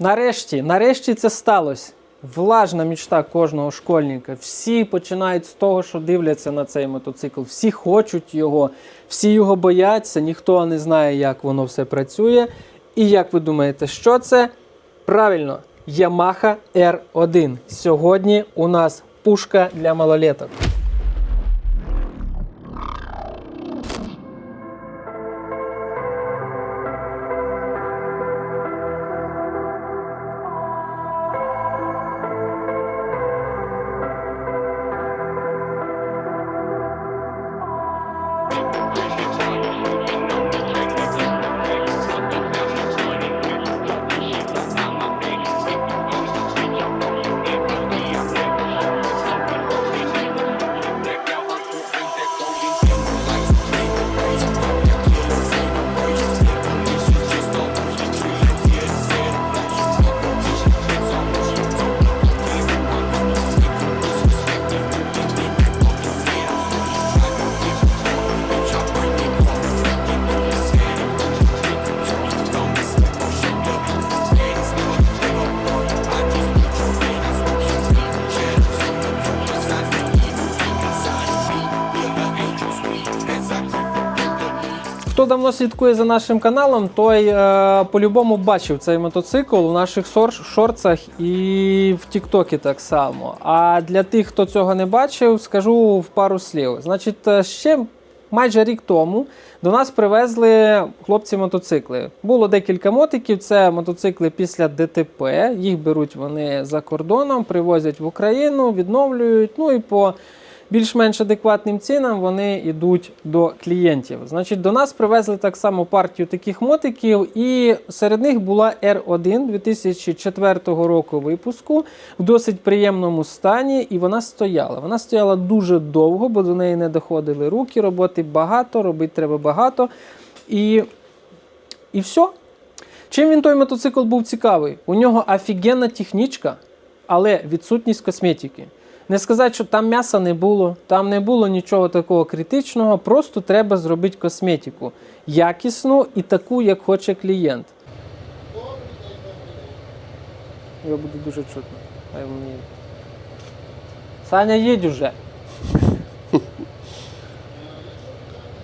Нарешті, нарешті це сталося. Влажна мічта кожного школьника. Всі починають з того, що дивляться на цей мотоцикл. Всі хочуть його, всі його бояться, ніхто не знає, як воно все працює. І як ви думаєте, що це? Правильно, Yamaha R1. Сьогодні у нас пушка для малолеток. Хто давно слідкує за нашим каналом, той е, по-любому бачив цей мотоцикл у наших шорцах і в Тіктокі так само. А для тих, хто цього не бачив, скажу в пару слів. Значить, е, ще майже рік тому до нас привезли хлопці мотоцикли. Було декілька мотиків. Це мотоцикли після ДТП. Їх беруть вони за кордоном, привозять в Україну, відновлюють. Ну і по більш-менш адекватним цінам вони йдуть до клієнтів. Значить, до нас привезли так само партію таких мотиків, і серед них була R1 2004 року випуску в досить приємному стані, і вона стояла. Вона стояла дуже довго, бо до неї не доходили руки, роботи багато, робити треба багато. І, і все. Чим він той мотоцикл був цікавий? У нього офігенна технічка, але відсутність косметики. Не сказати, що там м'яса не було, там не було нічого такого критичного, просто треба зробити косметику. Якісну і таку, як хоче клієнт. Його буде дуже чутно. Хай мені. Саня, їдь уже.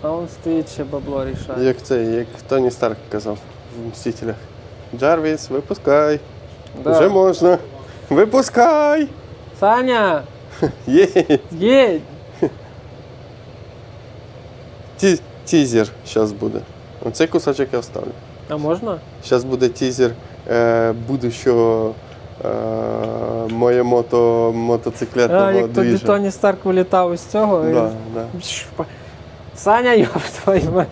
А він стоїть ще бабло рішає. Як це, як Тоні Старк казав в Мстителях. Джарвіс, випускай. Да. Вже можна. Випускай! Саня, Їдь! Ті, тізер зараз буде. Оцей кусочок я вставлю. А можна? Зараз буде тізер е, будущого е, моє мото, мотоциклетного А, як тоді двіжа. Тоні Старк вилітав із цього. і- Да, да. Шпа. Саня, ёб твою мать.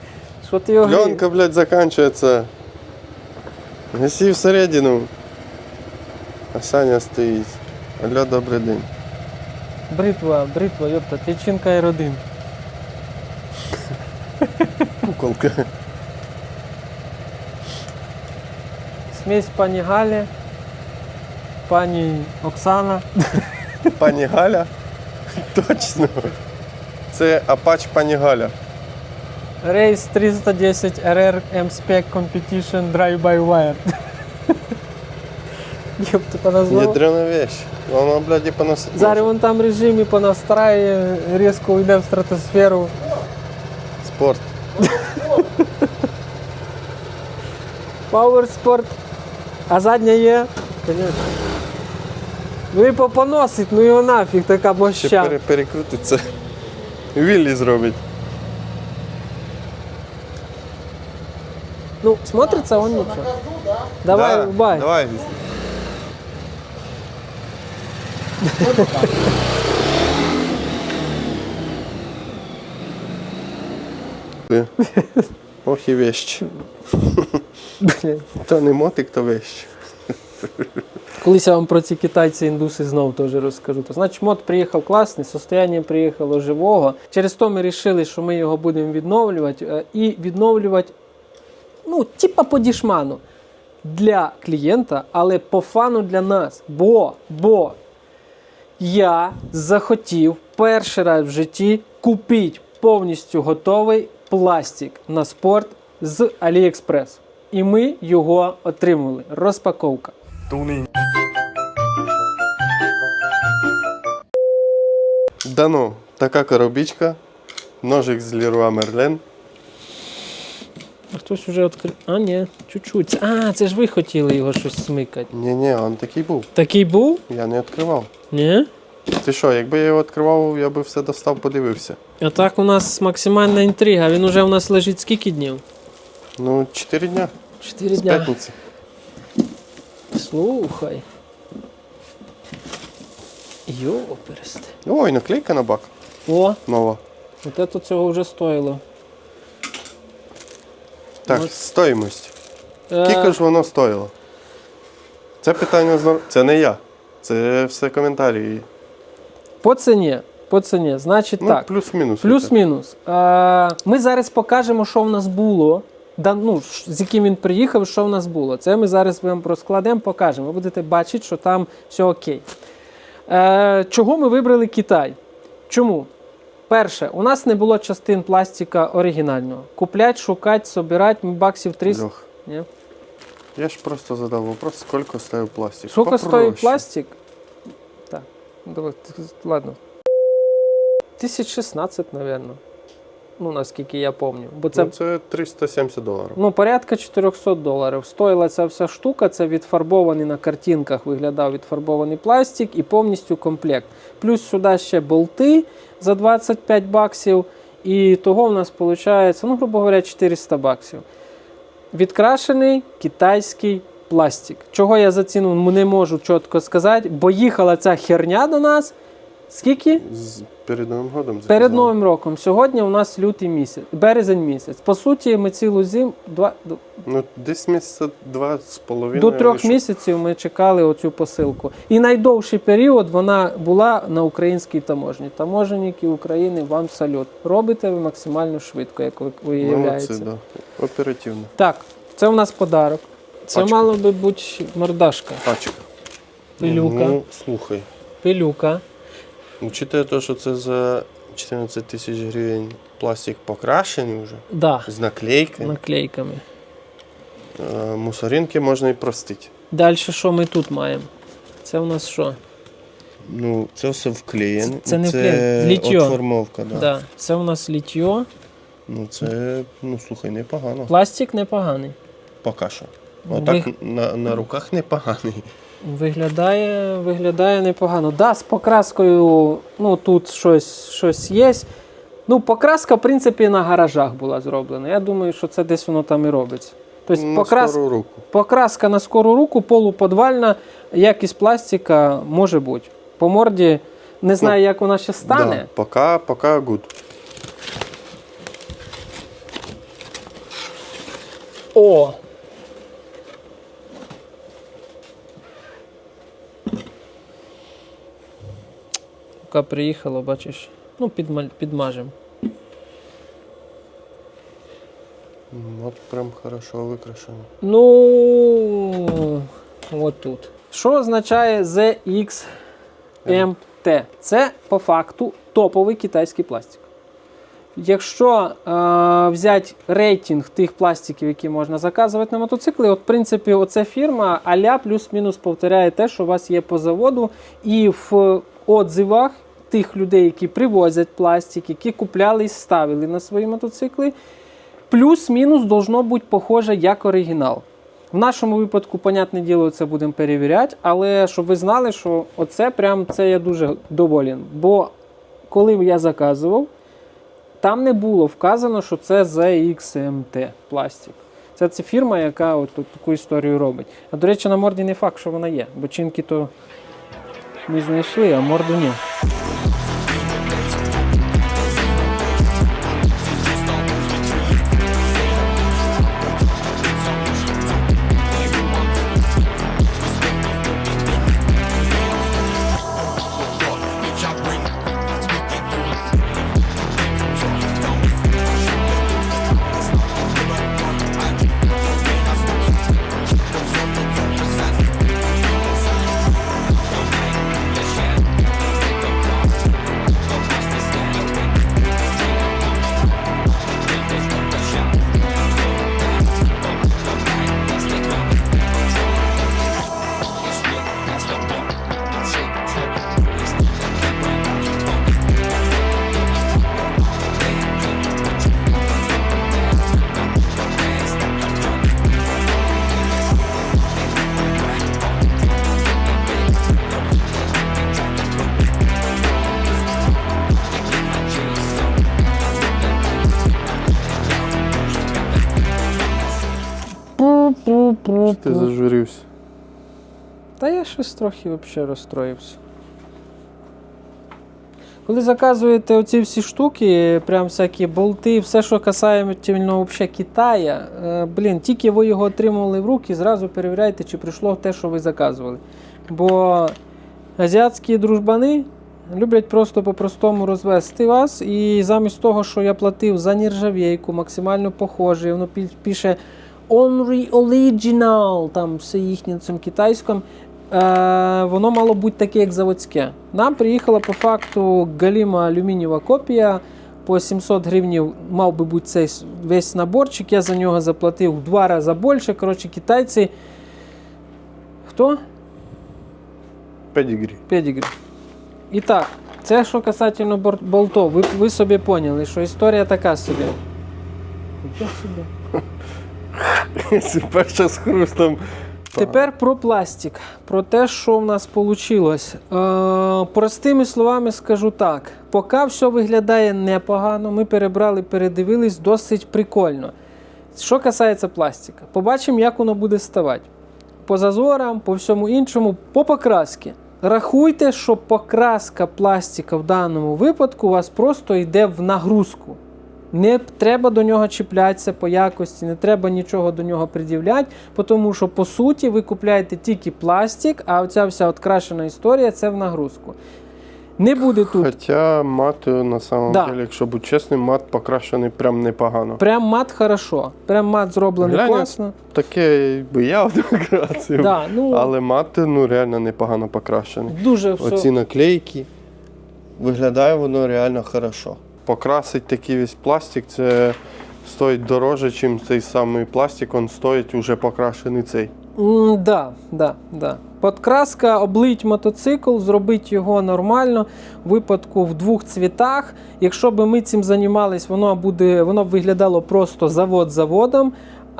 Що ти його? Пленка, блядь, заканчивается. Гаси всередину. А Саня стоїть. Алло, добрий день. Бритва, бритва, ёпта, личинка R1. Куколка. Смесь пані Галі, пані Оксана. Пані Галя. Точно. Це Апач пані Галя. Рейс 310 RR M-Spec Competition Drive by Wire. Ёпта, поназвав. Ядрена вещь. Вона, блядь, і поносить. Зараз може. вон там режимі понастраює, різко уйде в стратосферу. Спорт. Power Sport. А задня є? Конечно. Ну і попоносить, ну його нафіг така Ще моща. пере, перекрутиться. Віллі зробить. Ну, смотрится он ничего. Давай, Да, рубай. Давай. Ох і. Блін. То не мотик, то вещь. Колись я вам про ці китайці індуси знов теж розкажу. То, значить, мод приїхав класний, состояння приїхало живого. Через то ми вирішили, що ми його будемо відновлювати. е, І відновлювати, ну, типа по дішману для клієнта, але по фану для нас. Бо, бо я захотів перший раз в житті купити повністю готовий пластик на спорт з AliExpress. І ми його отримали. Розпаковка. Туни. Дано, така коробічка, ножик з Leroy Merlin. А хтось вже відкрив. А, ні, чуть-чуть. А, це ж ви хотіли його щось смикати. Ні-ні, він такий був. Такий був? Я не відкривав. Ні? Ти що, якби я його відкривав, я би все достав, подивився. А так у нас максимальна інтрига. Він уже у нас лежить скільки днів? Ну, 4 дня. Чотири З дня. п'ятниці. Слухай. Йоперст. Ой, наклейка на бак. О, Нова. от це цього вже стоїло. Так, От. стоїмость. Е, Скільки ж воно стоїло? Це питання з нор- Це не я. Це все коментарі. По ціні. По ціні. Значить Ну, так. плюс-мінус. Плюс-мінус. Е, ми зараз покажемо, що в нас було. Да, ну, ш- з яким він приїхав, що в нас було. Це ми зараз вам розкладемо, покажемо. Ви будете бачити, що там все окей. Е, чого ми вибрали Китай? Чому? Перше, у нас не було частин пластика оригінального. Куплять, шукать, собирати ми баксів 300. Лех, Ні? я ж просто задав вопрос, скільки стоїть пластик. Сколько стоїть пластик? Так, давай, ладно. 1016, наверное. Ну, наскільки я пам'ятаю. Бо це Ну, це 370 доларів. Ну, порядка 400 доларів. Стоїла ця вся штука, це відфарбований на картинках, виглядав відфарбований пластик і повністю комплект. Плюс сюди ще болти за 25 баксів. І того в нас виходить, ну, грубо говоря, 400 баксів. Відкрашений китайський пластик. Чого я за ціну не можу чітко сказати, бо їхала ця херня до нас. Скільки? З перед Новим годом Перед. Новим роком. Сьогодні у нас лютий місяць, березень місяць. По суті, ми цілу зиму, два, Ну, десь місяця два з половиною. до трьох місяців ми чекали оцю посилку. І найдовший період вона була на українській таможні. Таможенники України, вам салют. Робите ви максимально швидко, як ви Молодці, виявляється. да. Оперативно. Так, це у нас подарок. Це Пачка. мало би бути мордашка. Пачка. Пилюка. Ну, слухай. Пилюка. Учитывая те, що це за 14 тисяч гривень пластик покрашений вже, Да, з наклейкою, наклейками. е, мусоринки можна і простити. Далі що ми тут маємо? Це у нас що? Ну, це все вклеєно. Це- це не вклеєно, літьо. Отформовка, да. Да. Це у нас літьо. Ну, це, ну, слухай, непогано. Пластик непоганий. Поки що. Ви- Отак на, на руках непоганий. Виглядає, виглядає непогано. Да, з покраскою, ну тут щось, щось є. Ну, покраска, в принципі, на гаражах була зроблена. Я думаю, що це десь воно там і робиться. Тобто На покрас... скору руку. покраска на скору руку, полуподвальна, якість пластика може бути. По морді не знаю, як вона ще стане. Да, пока, пока good. О! Поки приїхало, бачиш. Ну, підмаль... підмажемо. М, От прям хорошо викрашено. Ну, от тут. Що означає ZXMT? Це по факту топовий китайський пластик. Якщо е, взяти рейтинг тих пластиків, які можна заказувати на мотоцикли, от в принципі, оця фірма аля плюс-мінус повторяє те, що у вас є по заводу, і в отзивах тих людей, які привозять пластик, які купляли і ставили на свої мотоцикли, плюс-мінус должно бути похоже як оригінал. В нашому випадку, понятне діло, це будемо перевіряти, але щоб ви знали, що оце прям це я дуже доволен. Бо коли я заказував, там не було вказано, що це ZXMT пластик. Це, це фірма, яка от, от таку історію робить. А до речі, на морді не факт, що вона є, бо чинки то ми знайшли, а морду ні. Щось трохи взагалі розстроївся. Коли заказуєте оці всі штуки, прям всякі болти, все, що касаємо взагалі Китая, е, блін, тільки ви його отримували в руки, зразу перевіряйте, чи прийшло те, що ви заказували. Бо азіатські дружбани люблять просто по-простому розвести вас, і замість того, що я платив за нержавійку, максимально похоже, воно пише Only Original, там все їхнє китайському. Е, воно мало бути таке, як заводське. Нам приїхала по факту галіма алюмінієва копія. По 700 гривнів мав би бути цей весь наборчик. Я за нього заплатив в два рази більше. Коротше, китайці. Хто? Педігрі. Педігрі. І так, це що касательно болтов. Ви, ви собі поняли, що історія така собі. Собі. Перша з хрустом. Тепер про пластик, про те, що в нас вийшло. Е, простими словами скажу так: поки все виглядає непогано, ми перебрали, передивились досить прикольно. Що касається пластика, побачимо, як воно буде ставати. По зазорам, по всьому іншому, по покрасці. Рахуйте, що покраска пластика в даному випадку у вас просто йде в нагрузку. Не треба до нього чіплятися по якості, не треба нічого до нього пред'являти, тому що по суті ви купляєте тільки пластик, а оця вся от крашена історія це в нагрузку. Не буде тут Хоча мат е, на самом Да. деле, якщо бути чесним, мат покращений прям непогано. прям мат хорошо. Прям мат зроблений Глянь, класно. Таке би я однокрасив. Да, ну, Але мат ну, реально непогано покращений. дуже все. Оці наклейки. Виглядає воно реально хорошо. Покрасить такий весь пластик, це стоїть дороже, ніж цей самий пластик, він стоїть уже покрашений цей. Mm, Да, да, да. Подкраска, облить мотоцикл, зробити його нормально, в випадку в двох цвітах. Якщо б ми цим займалися, воно буде, воно б виглядало просто завод заводом,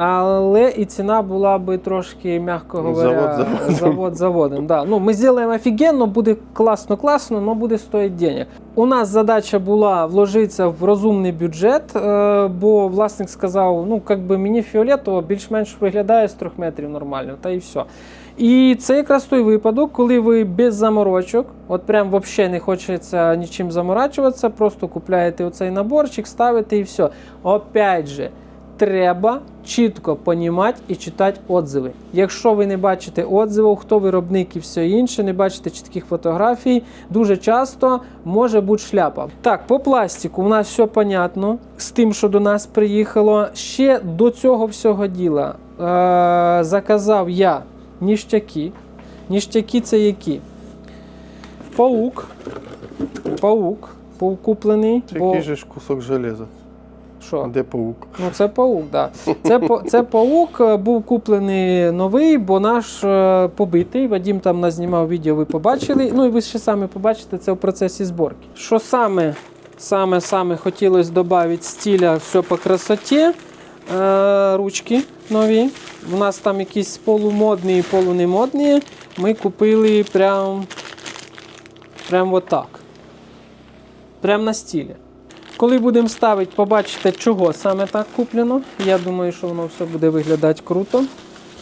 але і ціна була б трошки, м'яко говоря, Завод заводом. завод заводом. Да. Ну, ми зробимо офігенно, буде класно-класно, але буде стоїти денег. У нас задача була вложитися в розумний бюджет, е, бо власник сказав: ну, як би мені фіолетово більш-менш виглядає з трьох метрів нормально, та і все. І це якраз той випадок, коли ви без заморочок, от прям взагалі не хочеться нічим заморачуватися, просто купляєте оцей наборчик, ставите і все. Опять же, треба чітко понімати і читати отзиви. Якщо ви не бачите отзивів, хто виробник і все інше, не бачите чітких фотографій, дуже часто може бути шляпа. Так, по пластику у нас все понятно з тим, що до нас приїхало. Ще до цього всього діла е- заказав я ніштяки. Ніштяки це які? Паук. Паук. Паук куплений. Це бо- же ж кусок железа. Що? Де паук? Ну, це паук, так. Да. Це, це паук е, був куплений новий, бо наш е, побитий. Вадім там назнімав відео, ви побачили. Ну і ви ще самі побачите це в процесі зборки. Що саме, саме, саме хотілося додати стиля все по красоті. Е, ручки нові. У нас там якісь полумодні і полунемодні. Ми купили прям, прям отак. Прям на стілі. Коли будемо ставити, побачите, чого саме так куплено. Я думаю, що воно все буде виглядати круто.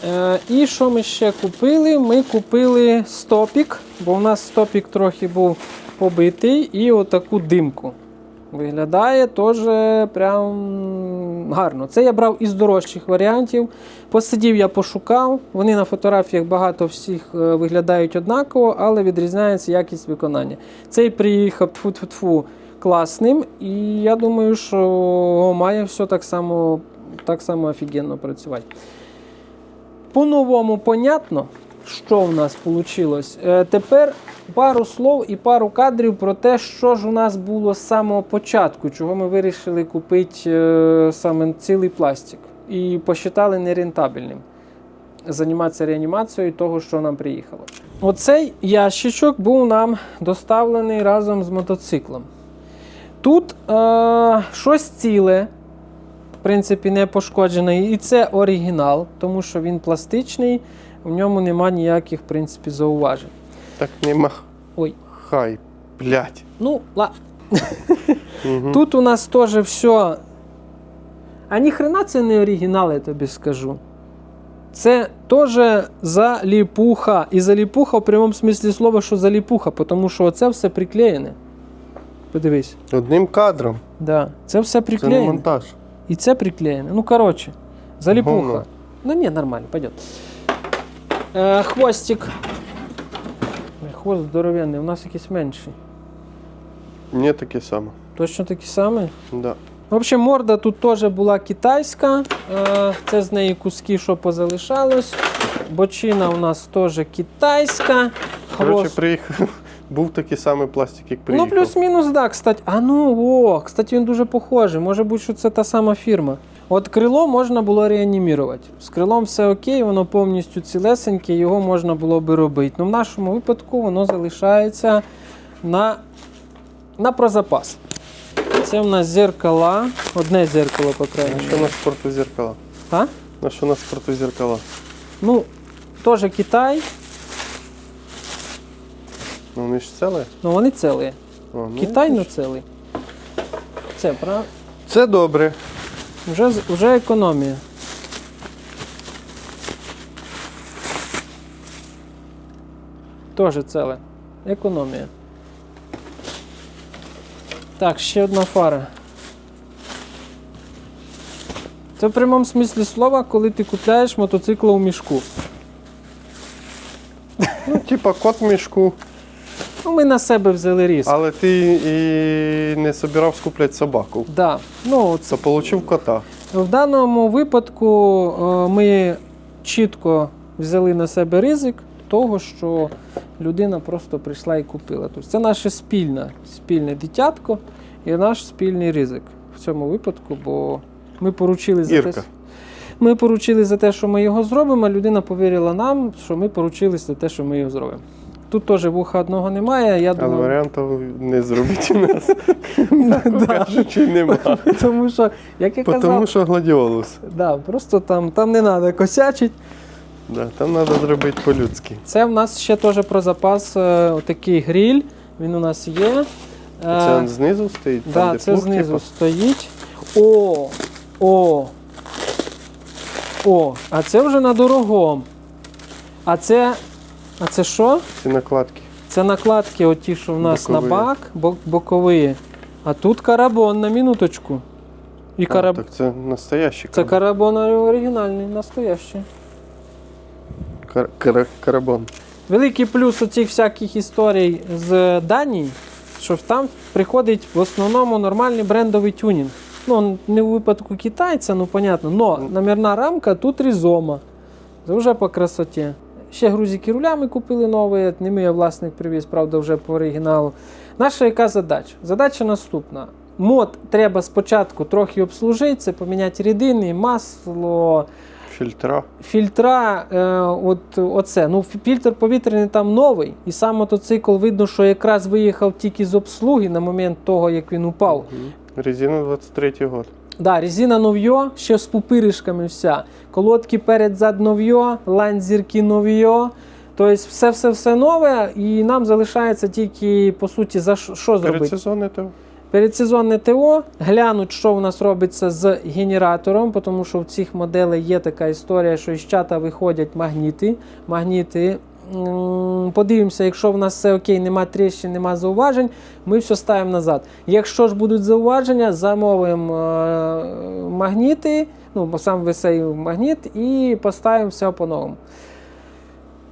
Е, і що ми ще купили? Ми купили стопік, бо в нас стопік трохи був побитий, і отаку димку. Виглядає теж прям гарно. Це я брав із дорожчих варіантів. Посидів, я пошукав. Вони на фотографіях багато всіх е, виглядають однаково, але відрізняється якість виконання. Цей приїхав тфу-тфу-тфу класним, і я думаю, що має все так само, так само офігенно працювати. По-новому понятно, що в нас вийшло. Тепер пару слов і пару кадрів про те, що ж у нас було з самого початку, чого ми вирішили купити е, саме цілий пластик. І посчитали нерентабельним займатися реанімацією того, що нам приїхало. Оцей ящичок був нам доставлений разом з мотоциклом. Тут е, щось ціле, в принципі, не пошкоджене, і це оригінал, тому що він пластичний, в ньому нема ніяких в принципі, зауважень. Так нема. Ой. Хай, блядь. Ну, ла... Угу. тут у нас теж все. А ніхрена це не оригінал, я тобі скажу. Це теж заліпуха. І заліпуха в прямому смислі слова, що заліпуха, тому що це все приклеєне. Подивись. Одним кадром. Да. Це все Це не монтаж. І це приклеєне. Ну, коротше, заліпуха. Говно. Ну, ні, нормально, пойдет. Е, хвостик. Хвост здоровенний, у нас якийсь менший. Не таке саме. Точно такий самий? Да. В общем, морда тут теж була китайська. Е, Це з неї куски, що позалишалось. Бочина у нас теж китайська. Хвост. приїхав. Був такий самий пластик, як Ну, плюс-мінус, да, кстати. А ну, о, кстати, він дуже похожий. Може бути, що це та сама фірма. От крило можна було реанімірувати. З крилом все окей, воно повністю цілесеньке, його можна було би робити. Ну, в нашому випадку воно залишається на, на прозапас. Це в нас зеркала. Одне зеркало, по крайній На що мірі. на спорту зеркала? А? На що на спорту зеркала? Ну, теж Китай, Ну вони ж ціле? ну вони цілі. О, ну, Китай не цілий. Це, правда? Це добре. Вже, вже економія. Теж целе. Економія. Так, ще одна фара. Це в прямому смислі слова, коли ти купляєш мотоцикл у мішку. Ну, типа кот в мішку. Ну, ми на себе взяли різк. Але ти і не собирав скупляти собаку. Да. Ну, це Це отримав кота. В даному випадку е, ми чітко взяли на себе ризик того, що людина просто прийшла і купила. Тобто це наше спільне, спільне дитятко і наш спільний ризик в цьому випадку, бо ми поручили за Ірка. те. Ми поручили за те, що ми його зробимо, а людина повірила нам, що ми поручились за те, що ми його зробимо. Тут теж вуха одного немає. Я Але думаю, варіантів не зробити у нас. м'яко кажучи, нема. тому що, як я казав, Тому що гладіолус. да, просто там, там не треба косячити. Да, там треба зробити по-людськи. Це в нас ще теж про запас е, отакий гриль. Він у нас є. Е, Це він знизу стоїть? да, де це плуг, знизу типу? стоїть. О! О! О! А це вже на дорогому. А це. А це що? Ці накладки. Це накладки, оті, що в нас Бокові. на бак, бок, бокові. А тут карабон на минуточку. І А. Так це настоящий Це карбон. карабон оригінальний, настоящий. Кар- кар- карабон. Великий плюс оцих всяких історій з Данії, що там приходить в основному нормальний брендовий тюнінг. Ну, не у випадку китайця, ну понятно. Но номерна рамка тут різома. Це вже по красоті. Ще грузики рулями купили нові, не ми, а власник привіз, правда, вже по оригіналу. Наша яка задача? Задача наступна. Мод треба спочатку трохи обслужити, це поміняти рідини, масло, Фільтра. фільтра, е, от, оце. Ну, фільтр повітряний там новий, і сам мотоцикл видно, що якраз виїхав тільки з обслуги на момент того, як він упав. Резина 23 год. Да, резина нов'йо, ще з пупиришками вся. Колодки перед зад нов'йо, лань зірки нов'йо. Тобто все-все-все нове, і нам залишається тільки, по суті, за що, що зробити? Передсезонне то. Передсезонне ТО, глянуть, що в нас робиться з генератором, тому що в цих моделей є така історія, що із чата виходять магніти. Магніти. Подивимося, якщо в нас все окей, нема тріщин, нема зауважень, ми все ставимо назад. Якщо ж будуть зауваження, замовимо е, магніти, ну, сам висей магніт, і поставимо все по-новому.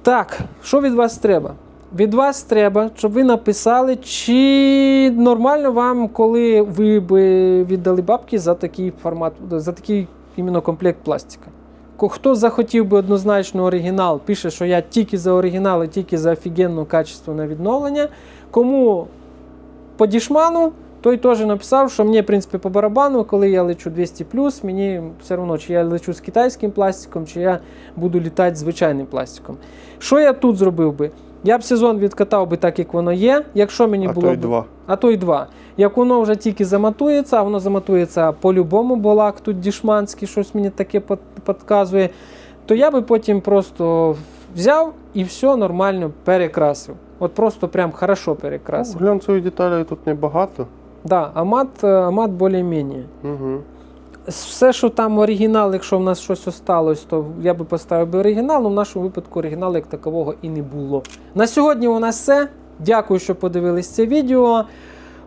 Так, що від вас треба? Від вас треба, щоб ви написали, чи нормально вам, коли ви би віддали бабки за такий формат, за такий іменно комплект пластика. Хто захотів би однозначно оригінал, пише, що я тільки за оригінал і тільки за офігенну качественне відновлення. Кому по дішману, той теж написав, що мені, в принципі, по барабану, коли я лечу 200 мені все одно, чи я лечу з китайським пластиком, чи я буду літати з звичайним пластиком. Що я тут зробив би? Я б сезон відкатав би так, як воно є. Якщо мені А було то й б- два. а то й два. Як воно вже тільки заматується, а воно заматується по-любому, бо лак тут дішманський, щось мені таке підказує, то я би потім просто взяв і все нормально перекрасив. От просто прям хорошо перекрасив. Ну, глянцевої деталі тут небагато. Да, а мат, е, а мат більш-менш. Угу. Все, що там оригінал, якщо в нас щось осталось, то я би поставив би оригінал, але в нашому випадку оригіналу як такового і не було. На сьогодні у нас все. Дякую, що подивились це відео.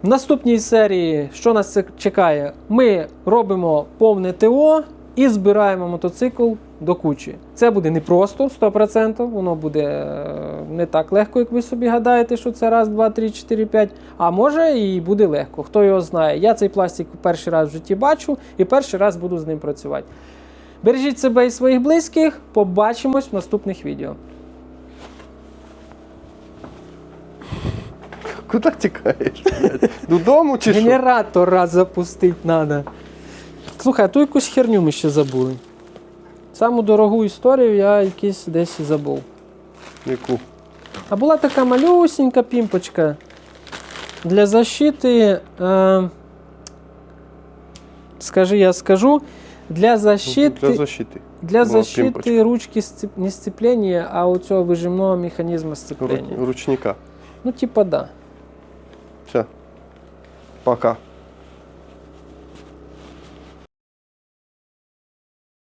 В наступній серії, що нас чекає, ми робимо повне ТО і збираємо мотоцикл до кучі. Це буде не просто 100%, воно буде е, не так легко, як ви собі гадаєте, що це раз, два, три, чотири, п'ять. А може і буде легко. Хто його знає. Я цей пластик перший раз в житті бачу і перший раз буду з ним працювати. Бережіть себе і своїх близьких. Побачимось в наступних відео. Куди тікаєш? Додому чи що? Генератор раз запустити треба. Слухай, а ту якусь херню ми ще забули. Саму дорогу історію я якийсь десь забув. Яку? А була така малюсенька пімпочка для защити. Е, скажи, я скажу. Для защити, Для защити. для защити пімпочка. ручки сцеп- не сцеплення, а у цього вижимного механізму сцеплення. Ручника. Ну, типа, да. Все. Пока.